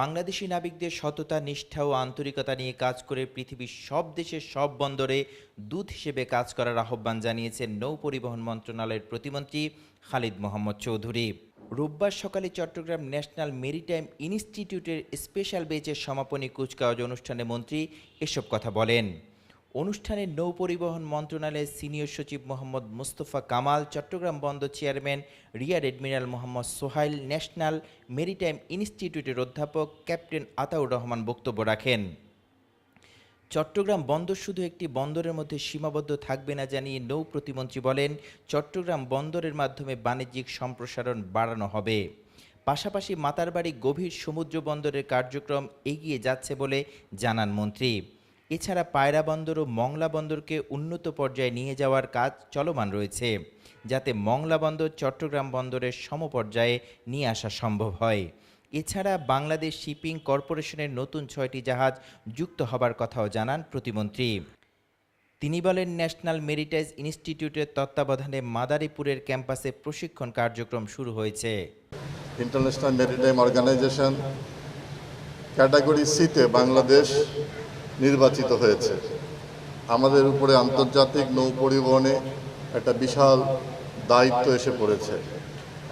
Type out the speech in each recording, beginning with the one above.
বাংলাদেশি নাবিকদের সততা, নিষ্ঠা ও আন্তরিকতা নিয়ে কাজ করে পৃথিবীর সব দেশের সব বন্দরে দূত হিসেবে কাজ করার আহ্বান জানিয়েছেন নৌ পরিবহন মন্ত্রণালয়ের প্রতিমন্ত্রী খালিদ মোহাম্মদ চৌধুরী। রোববার সকালে চট্টগ্রাম ন্যাশনাল মেরিটাইম ইনস্টিটিউটের স্পেশাল বেচের সমাপনী কুচকাওয়াজ অনুষ্ঠানে মন্ত্রী এসব কথা বলেন। অনুষ্ঠানে নৌ পরিবহন মন্ত্রণালয়ের সিনিয়র সচিব মোহাম্মদ মুস্তফা কামাল, চট্টগ্রাম বন্দর chairman rear admiral Mohammad Sohail, national maritime ইনস্টিটিউটের অধ্যাপক ক্যাপ্টেন আতাউর রহমান বক্তব্য রাখেন। চট্টগ্রাম বন্দর শুধু একটি বন্দরের মধ্যে সীমাবদ্ধ থাকবে না জানিয়ে নৌ প্রতিমন্ত্রী বলেন, চট্টগ্রাম বন্দরের মাধ্যমে বাণিজ্যিক সম্প্রসারণ বাড়ানো হবে। পাশাপাশি মাতারবাড়ি গভীর সমুদ্র বন্দরের কার্যক্রম এগিয়ে যাচ্ছে বলে জানান মন্ত্রী। এছাড়া পায়রা বন্দর ও মংলা বন্দরকে উন্নত পর্যায়ে নিয়ে যাওয়ার কাজ চলমান রয়েছে, যাতে মংলা বন্দর চট্টগ্রাম বন্দরের সমপর্যায়ে নিয়ে আসা সম্ভব হয়। এছাড়া বাংলাদেশ শিপিং কর্পোরেশনের নতুন ছয়টি জাহাজ যুক্ত হবার কথাও জানান প্রতিমন্ত্রী। তিনি বলেন, ন্যাশনাল মেরিটাইজ ইনস্টিটিউটের তত্ত্বাবধানে মাদারীপুরের ক্যাম্পাসে প্রশিক্ষণ কার্যক্রম শুরু হয়েছে। ইন্টারন্যাশনাল মেরিটাইম অর্গানাইজেশন ক্যাটাগরি সিতে বাংলাদেশ নির্বাচিত হয়েছে। আমাদের উপরে আন্তর্জাতিক নৌ পরিবহনে একটা বিশাল দায়িত্ব এসে পড়েছে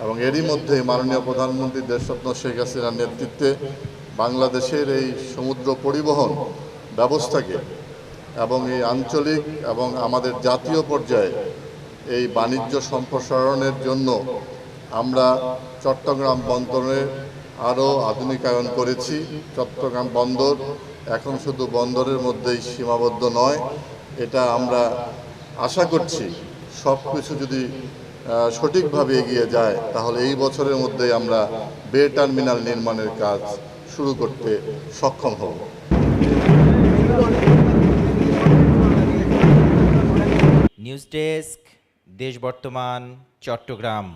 এবং এরই মধ্যে মাননীয় প্রধানমন্ত্রী দেশরত্ন শেখ হাসিনার নেতৃত্বে বাংলাদেশের এই সমুদ্র পরিবহন ব্যবস্থাকে এবং এই আঞ্চলিক এবং আমাদের জাতীয় পর্যায়ে এই বাণিজ্য সম্প্রসারণের জন্য আমরা চট্টগ্রাম বন্দরে আরও আধুনিকায়ন করেছি। চট্টগ্রাম বন্দর এখন শুধু বন্দরের মধ্যেই সীমাবদ্ধ নয়, এটা আমরা আশা করছি সব কিছু যদি সঠিকভাবে এগিয়ে যায়, তাহলে এই বছরের মধ্যেই আমরা বে টার্মিনাল নির্মাণের কাজ শুরু করতে সক্ষম হব। নিউজ ডেস্ক, দেশ বর্তমান, চট্টগ্রাম।